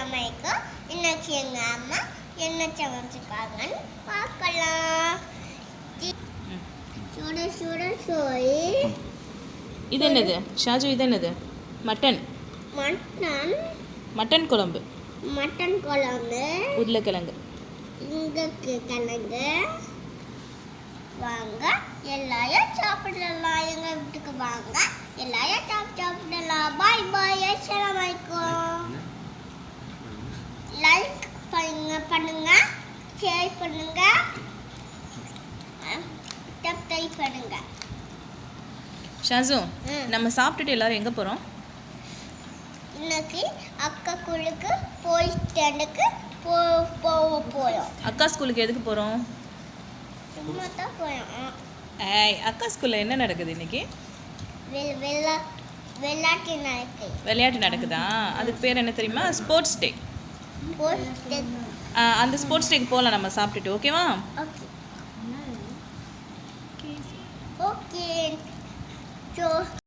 அம்மைக்கு இன்னைக்கு எங்கள் அம்மா என்ன சமைச்சிருக்காங்கன்னு பார்க்கலாம். சுட சுட சோறு இது என்னது? ஷாஜு இது என்னது? மட்டன். மட்டன். மட்டன் குழம்பு. மட்டன் குழம்பு. உருளைக்கிழங்கு. இங்கக்கு கிழங்கு. வாங்க எல்லாரும் சாப்பிடலாம். எங்க வீட்டுக்கு வாங்க. எல்லாரும் சாப்பிட்டு சாப்பிடலாம். பாய் பாய் அஸ்ஸலாமு பண்ணுங்க. பண்ணுங்க. ஷேர் பண்ணுங்க சப்ஸ்கிரைப் பண்ணுங்க. ஷாஜு ம். நம்ம சாப்பிட்டுட்டு எல்லாரும் எங்கே போகிறோம் இன்னைக்கு அக்கா குழுக்கு போய் ஸ்டாண்டுக்கு போ போக போகிறோம் அக்கா ஸ்கூலுக்கு எதுக்கு போகிறோம் சும்மா தான் போகிறோம் ஏய் அக்கா ஸ்கூலில் என்ன நடக்குது இன்னைக்கு? வெள்ள வெள்ளா வெள்ளாட்டு நடக்கு விளையாட்டு நடக்குதா? அதுக்கு பேர் என்ன தெரியுமா? ஸ்போர்ட்ஸ் டே அந்த ஸ்போர்ட்ஸ் டேக்கு போகலாம் நம்ம சாப்பிட்டுட்டு ஓகேவா ஓகே ஓகே